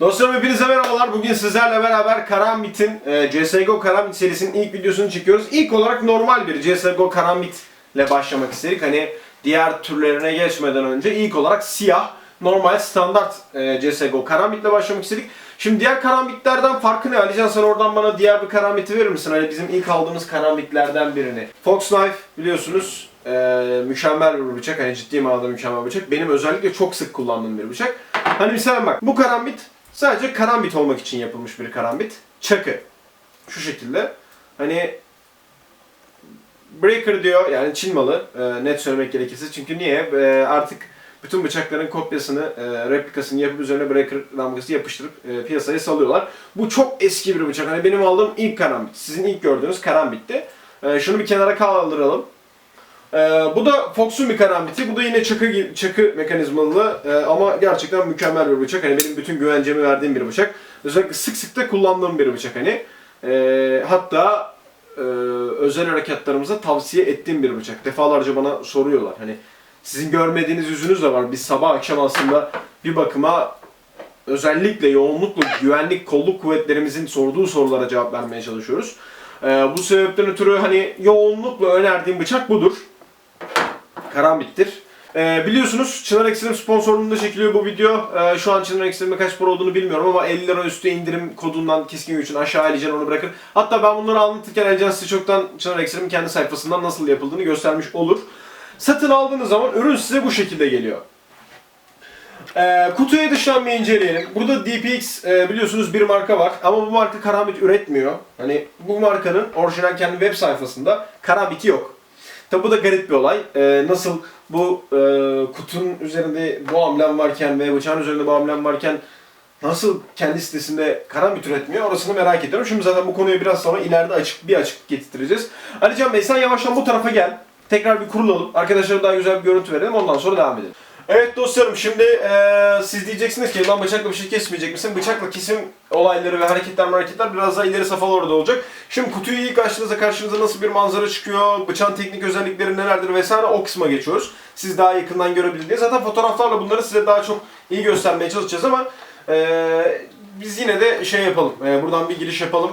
Dostlarım hepinize merhabalar. Bugün sizlerle beraber Karambit'in e, CSGO Karambit serisinin ilk videosunu çekiyoruz. İlk olarak normal bir CSGO Karambit ile başlamak istedik. Hani diğer türlerine geçmeden önce ilk olarak siyah, normal standart e, CSGO Karambit ile başlamak istedik. Şimdi diğer karambitlerden farkı ne? Alican sen oradan bana diğer bir karambiti verir misin? Hani bizim ilk aldığımız karambitlerden birini. Fox Knife biliyorsunuz e, mükemmel bir bıçak. Hani ciddi manada mükemmel bir bıçak. Benim özellikle çok sık kullandığım bir bıçak. Hani misal bak bu karambit sadece karambit olmak için yapılmış bir karambit. Çakı. Şu şekilde. Hani Breaker diyor yani Çin malı e, net söylemek gerekirse. Çünkü niye? E, artık bütün bıçakların kopyasını, e, replikasını yapıp üzerine Breaker damgası yapıştırıp e, piyasaya salıyorlar. Bu çok eski bir bıçak. Hani benim aldığım ilk karambit. Sizin ilk gördüğünüz karambitti. E, şunu bir kenara kaldıralım. Ee, bu da Fox'un bir karambiti. Bu da yine çakı çakı mekanizmalı ee, ama gerçekten mükemmel bir bıçak. Hani benim bütün güvencemi verdiğim bir bıçak. Özellikle sık sık da kullandığım bir bıçak hani. Ee, hatta e, özel harekatlarımıza tavsiye ettiğim bir bıçak. Defalarca bana soruyorlar. Hani sizin görmediğiniz yüzünüz de var. Biz sabah akşam aslında bir bakıma özellikle yoğunlukla güvenlik kolluk kuvvetlerimizin sorduğu sorulara cevap vermeye çalışıyoruz. Ee, bu sebepten ötürü hani yoğunlukla önerdiğim bıçak budur. Karambit'tir. Ee, biliyorsunuz Çınar Ekstrem sponsorluğunda çekiliyor bu video. Ee, şu an Çınar Ekstrem'de kaç para olduğunu bilmiyorum ama 50 lira üstü indirim kodundan keskin güçün aşağı Alican onu bırakır. Hatta ben bunları anlatırken Alican size çoktan Çınar Ekstrem'in kendi sayfasından nasıl yapıldığını göstermiş olur. Satın aldığınız zaman ürün size bu şekilde geliyor. Ee, kutuya dıştan bir inceleyelim. Burada DPX e, biliyorsunuz bir marka var ama bu marka karambit üretmiyor. Hani bu markanın orijinal kendi web sayfasında karambiti yok. Tabi bu da garip bir olay. Ee, nasıl bu e, kutunun üzerinde bu amblem varken ve bıçağın üzerinde bu amblem varken nasıl kendi sitesinde karambit üretmiyor orasını merak ediyorum. Şimdi zaten bu konuyu biraz sonra ileride açık bir açık getireceğiz. Alican Bey sen yavaştan bu tarafa gel. Tekrar bir kurulalım. Arkadaşlara daha güzel bir görüntü verelim. Ondan sonra devam edelim. Evet dostlarım şimdi eee, siz diyeceksiniz ki lan bıçakla bir şey kesmeyecek misin? Bıçakla kesim olayları ve hareketler hareketler biraz daha ileri safhalarda olacak. Şimdi kutuyu ilk açtığınızda karşınıza nasıl bir manzara çıkıyor, bıçağın teknik özellikleri nelerdir vesaire o kısma geçiyoruz. Siz daha yakından görebilin diye. Zaten fotoğraflarla bunları size daha çok iyi göstermeye çalışacağız ama eee, biz yine de şey yapalım. Eee, buradan bir giriş yapalım.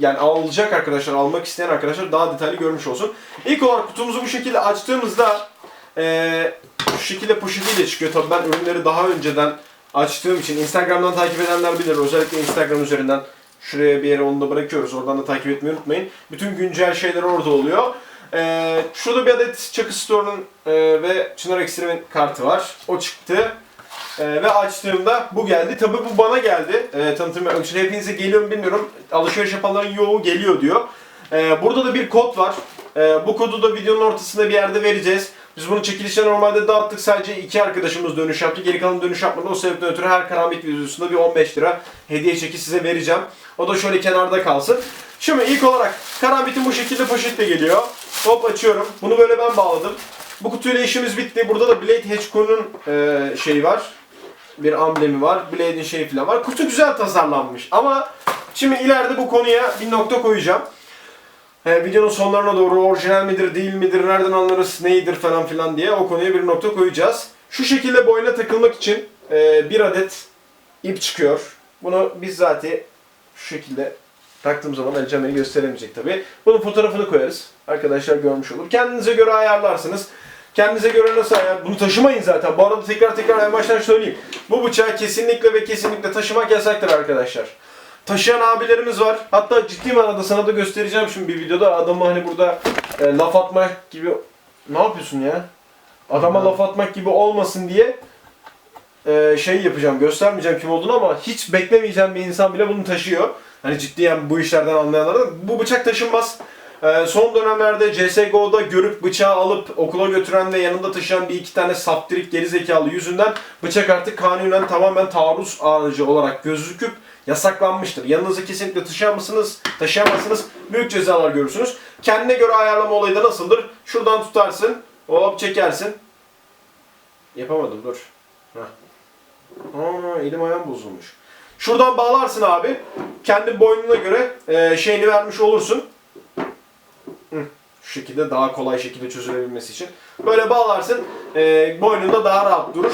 Yani alacak arkadaşlar, almak isteyen arkadaşlar daha detaylı görmüş olsun. İlk olarak kutumuzu bu şekilde açtığımızda eee şu şekilde poşetiyle çıkıyor. Tabii ben ürünleri daha önceden açtığım için Instagram'dan takip edenler bilir. Özellikle Instagram üzerinden şuraya bir yere onu da bırakıyoruz. Oradan da takip etmeyi unutmayın. Bütün güncel şeyler orada oluyor. Ee, şurada bir adet Çakı Store'un e, ve Çınar Ekstrem'in kartı var. O çıktı. Ee, ve açtığımda bu geldi. Tabii bu bana geldi. Ee, tanıtım yapmak için. Hepinize geliyor mu bilmiyorum. Alışveriş yapanların yoğu geliyor diyor. Ee, burada da bir kod var. Ee, bu kodu da videonun ortasında bir yerde vereceğiz. Biz bunu çekilişte normalde dağıttık. Sadece iki arkadaşımız dönüş yaptı. Geri kalan dönüş yapmadı. O sebepten ötürü her karambit videosunda bir 15 lira hediye çeki size vereceğim. O da şöyle kenarda kalsın. Şimdi ilk olarak karambitin bu şekilde poşetle geliyor. Hop açıyorum. Bunu böyle ben bağladım. Bu kutuyla işimiz bitti. Burada da Blade Hedgeco'nun e, şeyi var. Bir amblemi var. Blade'in şeyi falan var. Kutu güzel tasarlanmış. Ama şimdi ileride bu konuya bir nokta koyacağım. E, videonun sonlarına doğru orijinal midir değil midir nereden anlarız neydir falan filan diye o konuya bir nokta koyacağız. Şu şekilde boyuna takılmak için e, bir adet ip çıkıyor. Bunu bizzat şu şekilde taktığım zaman Ali Can gösteremeyecek tabi. Bunun fotoğrafını koyarız. Arkadaşlar görmüş olur. Kendinize göre ayarlarsınız. Kendinize göre nasıl ayar? Bunu taşımayın zaten. Bu arada tekrar tekrar en baştan söyleyeyim. Bu bıçağı kesinlikle ve kesinlikle taşımak yasaktır arkadaşlar. Taşıyan abilerimiz var. Hatta ciddi manada sana da göstereceğim şimdi bir videoda. Adamı hani burada e, laf atmak gibi... Ne yapıyorsun ya? Adama laf atmak gibi olmasın diye e, şey yapacağım. Göstermeyeceğim kim olduğunu ama hiç beklemeyeceğim bir insan bile bunu taşıyor. Hani ciddiyen bu işlerden anlayanlar da bu bıçak taşınmaz. E, son dönemlerde CSGO'da görüp bıçağı alıp okula götüren ve yanında taşıyan bir iki tane saptirik gerizekalı yüzünden bıçak artık kanunen tamamen taarruz aracı olarak gözüküp yasaklanmıştır. Yanınıza kesinlikle taşıyamazsınız, taşıyamazsınız. Büyük cezalar görürsünüz. Kendine göre ayarlama olayı da nasıldır? Şuradan tutarsın, hop çekersin. Yapamadım dur. Heh. Aa, elim ayağım bozulmuş. Şuradan bağlarsın abi. Kendi boynuna göre e, şeyini vermiş olursun. Hı, Şu şekilde daha kolay şekilde çözülebilmesi için. Böyle bağlarsın. E, boynunda daha rahat durur.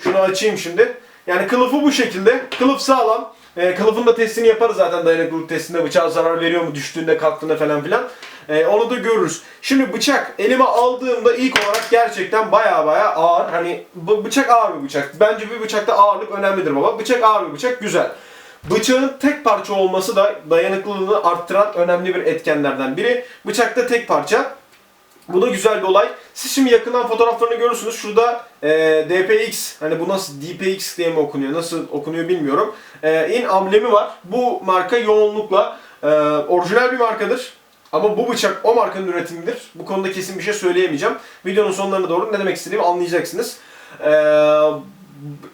Şunu açayım şimdi. Yani kılıfı bu şekilde. Kılıf sağlam. E, kılıfın da testini yaparız zaten dayanıklılık testinde. Bıçağa zarar veriyor mu düştüğünde kalktığında falan filan. E, onu da görürüz. Şimdi bıçak elime aldığımda ilk olarak gerçekten baya baya ağır. Hani bu bıçak ağır bir bıçak. Bence bir bıçakta ağırlık önemlidir baba. Bıçak ağır bir bıçak güzel. Bıçağın tek parça olması da dayanıklılığını arttıran önemli bir etkenlerden biri. Bıçakta tek parça. Bu da güzel bir olay. Siz şimdi yakından fotoğraflarını görürsünüz. Şurada e, DPX, hani bu nasıl DPX diye mi okunuyor, nasıl okunuyor bilmiyorum. E, in amblemi var. Bu marka yoğunlukla e, orijinal bir markadır. Ama bu bıçak o markanın üretimidir. Bu konuda kesin bir şey söyleyemeyeceğim. Videonun sonlarına doğru ne demek istediğimi anlayacaksınız. E,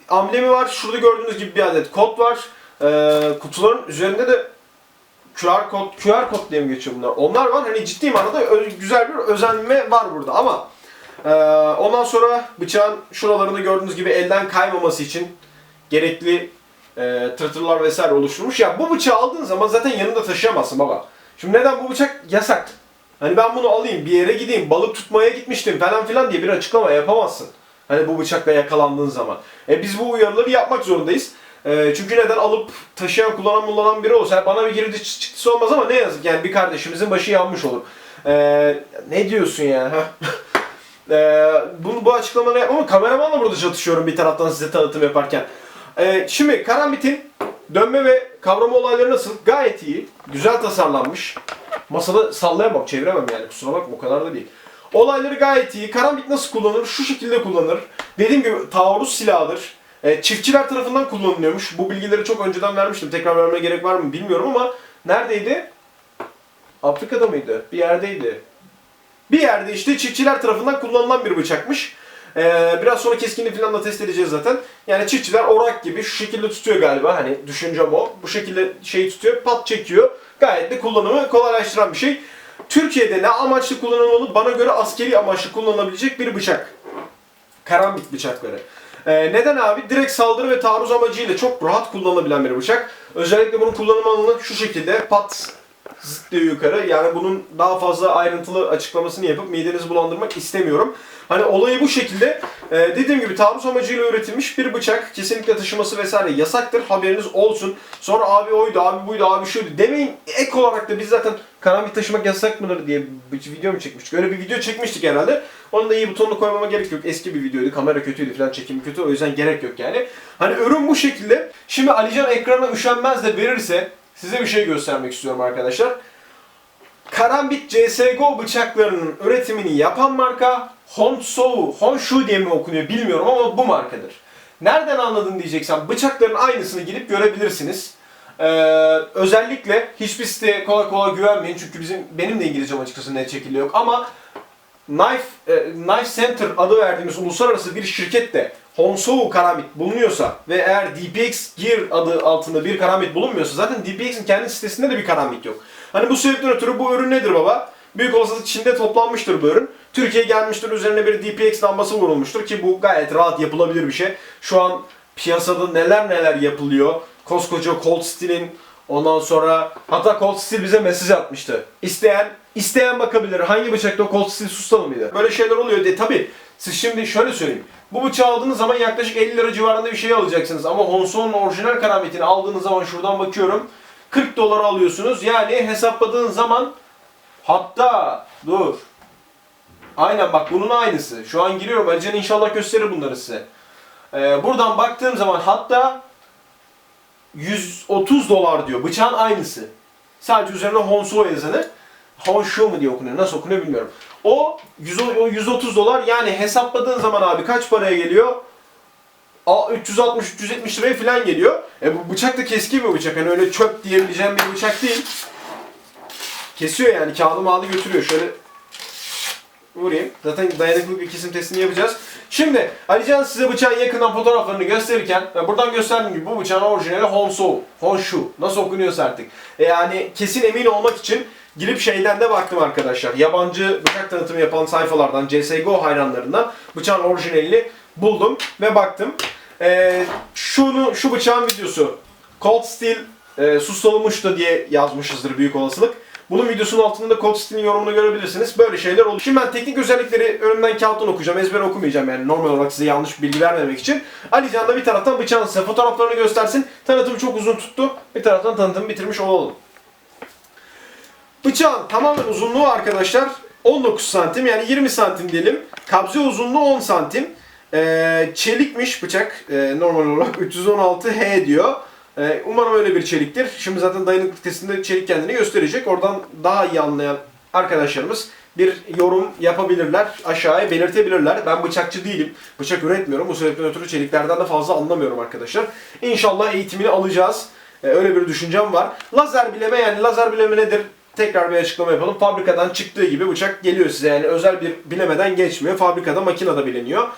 amblemi var. Şurada gördüğünüz gibi bir adet kod var. E, kutuların üzerinde de QR kod, QR kod diye mi geçiyor bunlar? Onlar var. Hani ciddi manada güzel bir özenme var burada ama e, ondan sonra bıçağın şuralarında gördüğünüz gibi elden kaymaması için gerekli e, tırtırlar vesaire oluşturmuş. Ya bu bıçağı aldığın zaman zaten yanında taşıyamazsın baba. Şimdi neden bu bıçak yasak? Hani ben bunu alayım bir yere gideyim balık tutmaya gitmiştim falan filan diye bir açıklama yapamazsın. Hani bu bıçakla yakalandığın zaman. E biz bu uyarıları yapmak zorundayız. E, çünkü neden alıp taşıyan, kullanan, kullanan biri olsa bana bir girdi çı- çıktısı olmaz ama ne yazık yani bir kardeşimizin başı yanmış olur. E, ne diyorsun ya? e, bunu bu açıklamaları yapmam ama kameramanla burada çatışıyorum bir taraftan size tanıtım yaparken. E, şimdi karambit'in dönme ve kavrama olayları nasıl? Gayet iyi. Güzel tasarlanmış. Masada sallayamam, çeviremem yani kusura bakma o kadar da değil. Olayları gayet iyi. Karambit nasıl kullanılır? Şu şekilde kullanılır. Dediğim gibi taarruz silahıdır. E, çiftçiler tarafından kullanılıyormuş. Bu bilgileri çok önceden vermiştim. Tekrar vermeye gerek var mı bilmiyorum ama neredeydi? Afrika'da mıydı? Bir yerdeydi. Bir yerde işte çiftçiler tarafından kullanılan bir bıçakmış. Ee, biraz sonra keskinliği falan da test edeceğiz zaten. Yani çiftçiler orak gibi şu şekilde tutuyor galiba. Hani düşüncem o. Bu şekilde şeyi tutuyor, pat çekiyor. Gayet de kullanımı kolaylaştıran bir şey. Türkiye'de ne amaçlı kullanılmalı? Bana göre askeri amaçlı kullanılabilecek bir bıçak. Karambit bıçakları. Ee, neden abi? Direkt saldırı ve taarruz amacıyla çok rahat kullanılabilen bir bıçak. Özellikle bunun kullanım alanı şu şekilde pat zıt diyor yukarı. Yani bunun daha fazla ayrıntılı açıklamasını yapıp midenizi bulandırmak istemiyorum. Hani olayı bu şekilde. Ee, dediğim gibi taarruz amacıyla üretilmiş bir bıçak. Kesinlikle taşıması vesaire yasaktır. Haberiniz olsun. Sonra abi oydu, abi buydu, abi şuydu demeyin. Ek olarak da biz zaten karambit taşımak yasak mıdır diye bir video mu çekmiştik? Öyle bir video çekmiştik herhalde. Onun da iyi butonunu koymama gerek yok. Eski bir videoydu. Kamera kötüydü falan çekimi kötü. O yüzden gerek yok yani. Hani ürün bu şekilde. Şimdi Alican ekrana üşenmez de verirse size bir şey göstermek istiyorum arkadaşlar. Karambit CSGO bıçaklarının üretimini yapan marka Honsou, Honshu diye mi okunuyor bilmiyorum ama bu markadır. Nereden anladın diyeceksen bıçakların aynısını gidip görebilirsiniz. Ee, özellikle hiçbir siteye kolay kolay güvenmeyin çünkü bizim benim de İngilizcem açıkçası net şekilde yok ama Knife, e, Knife Center adı verdiğimiz uluslararası bir şirkette Honsou karambit bulunuyorsa ve eğer DPX Gear adı altında bir karambit bulunmuyorsa zaten DPX'in kendi sitesinde de bir karambit yok. Hani bu sebepten ötürü bu ürün nedir baba? Büyük olasılık Çin'de toplanmıştır bu ürün. Türkiye'ye gelmiştir, üzerine bir DPX lambası vurulmuştur ki bu gayet rahat yapılabilir bir şey. Şu an piyasada neler neler yapılıyor. Koskoca Cold Steel'in ondan sonra hatta Cold Steel bize mesaj atmıştı. İsteyen isteyen bakabilir. Hangi bıçakta Cold Steel sustalı mıydı? Böyle şeyler oluyor diye tabi. Siz şimdi şöyle söyleyeyim. Bu bıçağı aldığınız zaman yaklaşık 50 lira civarında bir şey alacaksınız. Ama Honsou'nun orijinal karambitini aldığınız zaman şuradan bakıyorum. 40 dolar alıyorsunuz. Yani hesapladığın zaman hatta dur. Aynen bak bunun aynısı. Şu an giriyorum. Alican inşallah gösterir bunları size. Ee, buradan baktığım zaman hatta 130 dolar diyor. Bıçağın aynısı. Sadece üzerine Honsou yazanı. Honshu mu diye okunuyor. Nasıl okunuyor bilmiyorum. O 100 o 130 dolar yani hesapladığın zaman abi kaç paraya geliyor? 360-370 liraya falan geliyor. E bu bıçak da keskin bir bıçak. Hani öyle çöp diyebileceğim bir bıçak değil. Kesiyor yani kağıdı mağdı götürüyor. Şöyle vurayım. Zaten dayanıklılık kesim testini yapacağız. Şimdi Alican size bıçağın yakından fotoğraflarını gösterirken ve buradan gösterdiğim gibi bu bıçağın orijinali Honsou, Honshu. Nasıl okunuyorsa artık. E yani kesin emin olmak için girip şeyden de baktım arkadaşlar. Yabancı bıçak tanıtımı yapan sayfalardan, CSGO hayranlarından bıçağın orijinalini buldum ve baktım. E, şunu, şu bıçağın videosu Cold Steel e, sustalımuştu diye yazmışızdır büyük olasılık. Bunun videosunun altında da Cold Steel'in yorumunu görebilirsiniz. Böyle şeyler oluyor. Şimdi ben teknik özellikleri önümden kağıttan okuyacağım. Ezber okumayacağım yani normal olarak size yanlış bilgi vermemek için. Ali Can da bir taraftan bıçağın size fotoğraflarını göstersin. Tanıtım çok uzun tuttu. Bir taraftan tanıtımı bitirmiş olalım. Bıçağın tamamen uzunluğu arkadaşlar 19 santim yani 20 santim diyelim. Kabze uzunluğu 10 santim. Ee, çelikmiş bıçak ee, normal olarak 316H diyor. Ee, umarım öyle bir çeliktir. Şimdi zaten dayanıklık testinde çelik kendini gösterecek. Oradan daha iyi anlayan arkadaşlarımız bir yorum yapabilirler. Aşağıya belirtebilirler. Ben bıçakçı değilim. Bıçak üretmiyorum. Bu sebepten ötürü çeliklerden de fazla anlamıyorum arkadaşlar. İnşallah eğitimini alacağız. Ee, öyle bir düşüncem var. Lazer bileme yani lazer bileme nedir? Tekrar bir açıklama yapalım. Fabrikadan çıktığı gibi bıçak geliyor size. Yani özel bir bilemeden geçmiyor. Fabrikada makinede biliniyor.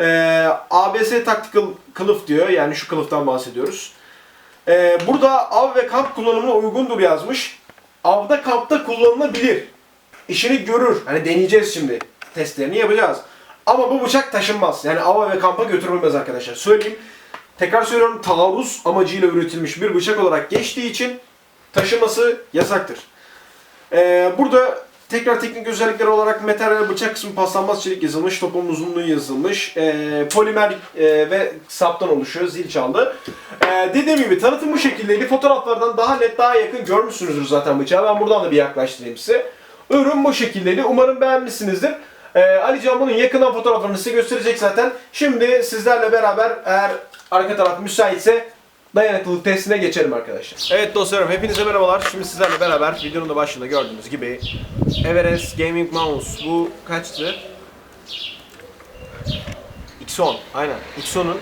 Ee, ABS Tactical kılıf diyor. Yani şu kılıftan bahsediyoruz. Ee, burada av ve kamp kullanımına uygundur yazmış. Avda kampta kullanılabilir. İşini görür. Hani deneyeceğiz şimdi. Testlerini yapacağız. Ama bu bıçak taşınmaz. Yani ava ve kampa götürülmez arkadaşlar. Söyleyeyim. Tekrar söylüyorum taarruz amacıyla üretilmiş bir bıçak olarak geçtiği için taşıması yasaktır. Ee, burada tekrar teknik özellikler olarak materyal bıçak kısmı paslanmaz çelik yazılmış, topun uzunluğu yazılmış, ee, polimer ee, ve saptan oluşuyor, zil çaldı. Ee, dediğim gibi tanıtım bu şekildeydi. Fotoğraflardan daha net, daha yakın görmüşsünüzdür zaten bıçağı. Ben buradan da bir yaklaştırayım size. Ürün bu şekildeydi. Umarım beğenmişsinizdir. Ee, Ali Can bunun yakından fotoğraflarını size gösterecek zaten. Şimdi sizlerle beraber eğer arka taraf müsaitse dayanıklılık testine geçelim arkadaşlar. Evet dostlarım hepinize merhabalar. Şimdi sizlerle beraber videonun da başında gördüğünüz gibi Everest Gaming Mouse bu kaçtı? X10 aynen X10'un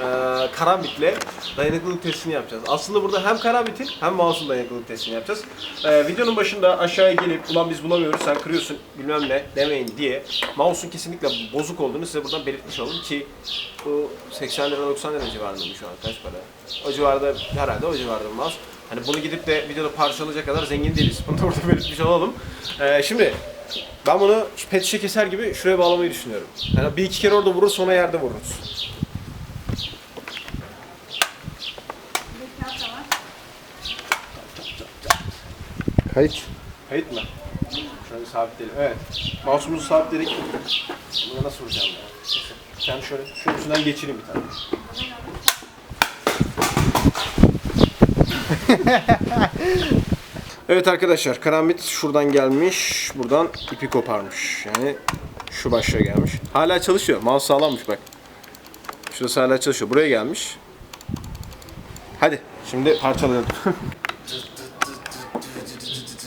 eee karambitle dayanıklılık testini yapacağız. Aslında burada hem karambitin hem mouse'un dayanıklılık testini yapacağız. Eee, videonun başında aşağıya gelip ulan biz bulamıyoruz sen kırıyorsun bilmem ne demeyin diye mouse'un kesinlikle bozuk olduğunu size buradan belirtmiş olalım ki bu 80 lira 90 lira civarında mı şu an kaç para? O civarda herhalde o civarda mouse. Hani bunu gidip de videoda parçalayacak kadar zengin değiliz. Bunu da burada belirtmiş olalım. Eee, şimdi ben bunu pet şişe keser gibi şuraya bağlamayı düşünüyorum. Yani bir iki kere orada vurur sonra yerde vururuz. Kayıt. Kayıt mı? Şöyle sabitleyelim. Evet. Mouse'umuzu sabitledik. Bunu nasıl vuracağım ya? Sen şöyle, şöyle üstünden geçireyim bir tane. evet arkadaşlar, karambit şuradan gelmiş, buradan ipi koparmış. Yani şu başa gelmiş. Hala çalışıyor. Mouse sağlammış bak. Şurası hala çalışıyor. Buraya gelmiş. Hadi, şimdi parçalayalım.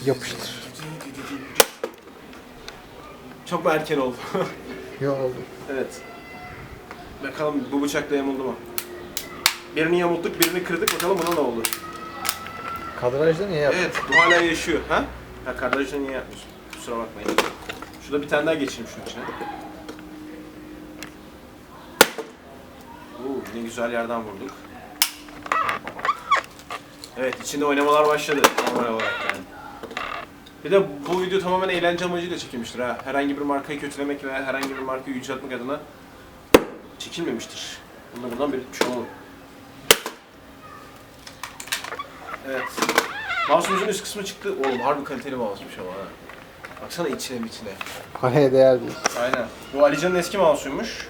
Yapıştır. Çok mu erken oldu? Yok oldu. Evet. Bakalım bu bıçakla yamuldu mu? Birini yamulttuk, birini kırdık. Bakalım buna ne oldu? Kadrajda niye yaptın? Evet, bu hala yaşıyor. Ha? Ha kardeşine niye yapmıyorsun? Kusura bakmayın. Şurada bir tane daha geçeyim şunun içine. Oo, ne güzel yerden vurduk. Evet, içinde oynamalar başladı normal olarak yani. Bir de bu video tamamen eğlence amacıyla çekilmiştir ha. Herhangi bir markayı kötülemek veya herhangi bir markayı yüceltmek adına çekilmemiştir. Bunu da buradan belirtmiş olalım. Evet. Mouse'umuzun üst kısmı çıktı. Oğlum harbi kaliteli mouse'muş ama ha. Baksana içine içine. Paraya değer değil. Aynen. Bu Alican'ın eski mouse'uymuş.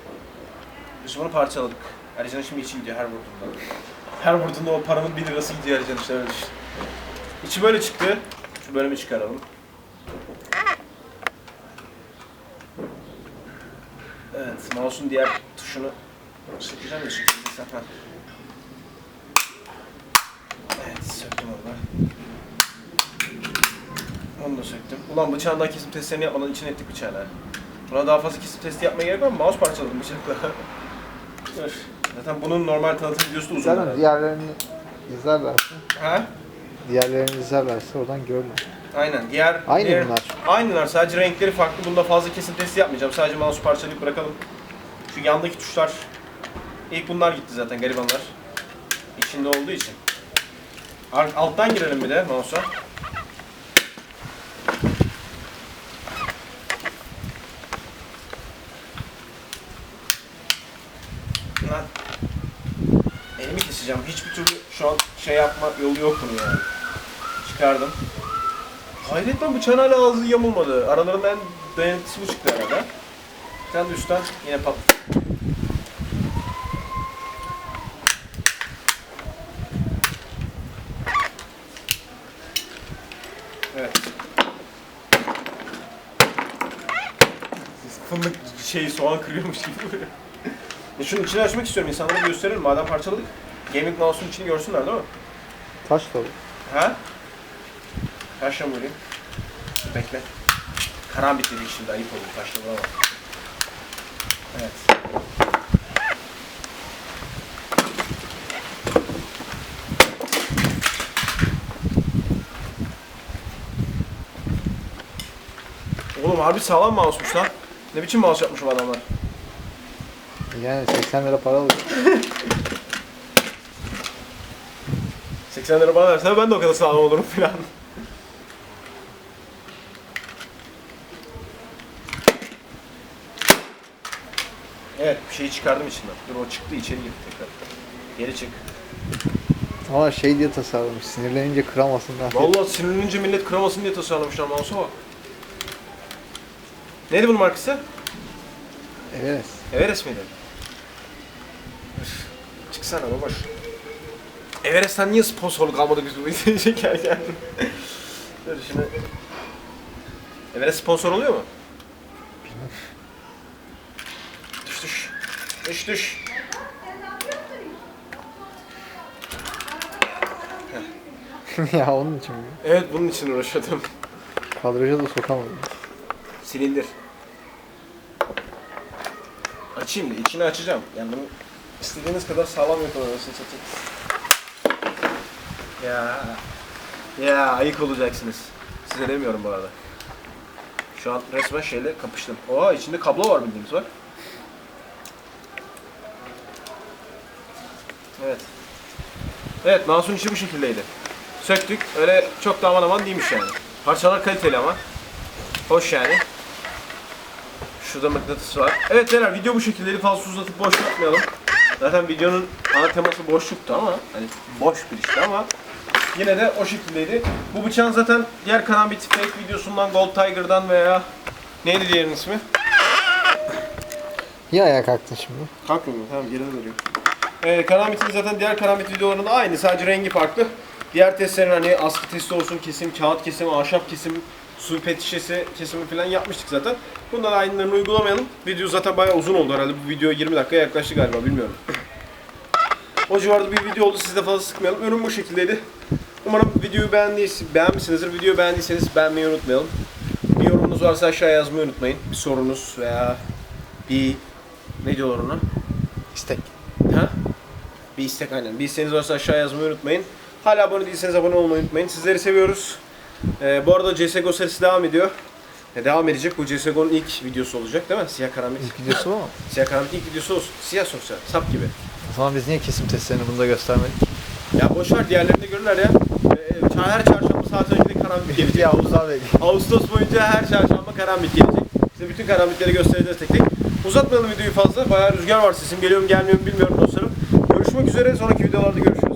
Biz bunu parçaladık. Alican'ın şimdi içi gidiyor her vurduğunda. Her vurduğunda o paranın 1 lirası gidiyor Alican işte öyle düşün. İçi böyle çıktı. Şu bölümü çıkaralım. Evet, mouse'un diğer tuşunu sökeceğim de sökeceğim. Ha. Evet, söktüm onu. Onu da söktüm. Ulan bıçağın daha kesim testlerini yapmadan içine ettik bıçağını. ha. Buna daha fazla kesim testi yapmaya gerek var mı? Mouse parçaladım bıçakla. Dur. Zaten bunun normal tanıtım videosu da uzun. Canım diğerlerini izlerlerse, Ha? Diğerlerini izlerlerse oradan görürler. Aynen. Diğer Aynı diğer, bunlar. Aynılar. Sadece renkleri farklı. Bunda fazla kesim testi yapmayacağım. Sadece mouse parçalayıp bırakalım. Şu yandaki tuşlar ilk bunlar gitti zaten garibanlar. İçinde olduğu için. Alt- Alttan girelim bir de mouse'a. Lan. Elimi keseceğim. Hiçbir türlü şu an şey yapma yolu yok bunun yani. Çıkardım. Hayret lan bıçağın hala ağzı yamulmadı. Aralarında en dayanıklısı bu çıktı herhalde. Bir tane de üstten yine pat. Evet. Fındık şeyi soğan kırıyormuş gibi. e şunun içini açmak istiyorum. İnsanlara gösterelim. Madem parçaladık. Gaming mouse'un içini görsünler değil mi? Taş da olur. Ha? Taşla mı vurayım? Bekle. Karambit dedik şimdi ayıp olur. Taşla vuramam. Evet. Oğlum harbi sağlam mouse'muş lan. Ne biçim mouse yapmış bu adamlar? Yani 80 lira para alır. 80 lira bana versen ben de o kadar sağlam olurum filan. Evet bir şeyi çıkardım içinden. Dur o çıktı içeri girdi tekrar. Geri çık. Ama şey diye tasarlamış. Sinirlenince kıramasınlar. diye. Vallahi sinirlenince millet kıramasın diye tasarlamışlar mouse'a bak. Neydi bunun markası? Everest. Everest miydi? Üf, Çıksana babaş. Everest'ten niye sponsorluk almadık biz bu videoyu çekerken? Dur şimdi. Everest sponsor oluyor mu? Düş düş. Düş düş. ya onun için mi? Evet bunun için uğraşıyordum. Kadraja da sokamadım. Silindir. Açayım da içini açacağım. Yani bunu istediğiniz kadar sağlam yapın anasını satayım. Ya. Ya ayık olacaksınız. Size demiyorum bu arada. Şu an resmen şeyle kapıştım. Oha içinde kablo var bildiğiniz var. Evet. Evet mouse'un içi bu şekildeydi. Söktük. Öyle çok da aman aman değilmiş yani. Parçalar kaliteli ama. Hoş yani. Şurada mıknatıs var. Evet beyler video bu şekildeydi. Fazla uzatıp boş yapmayalım. Zaten videonun ana teması boşluktu ama hani boş bir işti ama yine de o şekildeydi. Bu bıçağın zaten diğer Karambit Fake videosundan Gold Tiger'dan veya neydi diğerinin ismi? Niye ayağa kalktın şimdi? Kalkmıyor mu? Tamam geride duruyor. Ee, Karambit'in zaten diğer Karambit videolarında aynı. Sadece rengi farklı. Diğer testlerin hani askı testi olsun, kesim, kağıt kesimi, ahşap kesimi, su pet şişesi kesimi falan yapmıştık zaten. Bunların aynılarını uygulamayalım. Video zaten bayağı uzun oldu herhalde. Bu video 20 dakikaya yaklaştı galiba bilmiyorum. O civarda bir video oldu. Sizi de fazla sıkmayalım. Ürün bu şekildeydi. Umarım videoyu beğendiyseniz, beğenmişsinizdir. Videoyu beğendiyseniz beğenmeyi unutmayalım. Bir yorumunuz varsa aşağıya yazmayı unutmayın. Bir sorunuz veya bir ne diyorlar ona? İstek. Ha? Bir istek aynen. Bir isteğiniz varsa aşağı yazmayı unutmayın. Hala abone değilseniz abone olmayı unutmayın. Sizleri seviyoruz. Ee, bu arada CSGO serisi devam ediyor. E, devam edecek. Bu CSGO'nun ilk videosu olacak değil mi? Siyah karanlık. İlk videosu mu? Siyah karanlık ilk videosu olsun. Siyah sosyal. Sap gibi. O zaman biz niye kesim testlerini bunda göstermedik? Ya boş ver diğerlerini de görürler ya. Ee, her çarşamba saat önce karanlık gelecek. Ya Uzar Bey. Ağustos boyunca her çarşamba karambit gelecek. Size bütün karambitleri göstereceğiz tek tek. Uzatmayalım videoyu fazla. Bayağı rüzgar var sesim. Geliyor mu gelmiyor mu bilmiyorum dostlarım. Görüşmek üzere. Sonraki videolarda görüşürüz.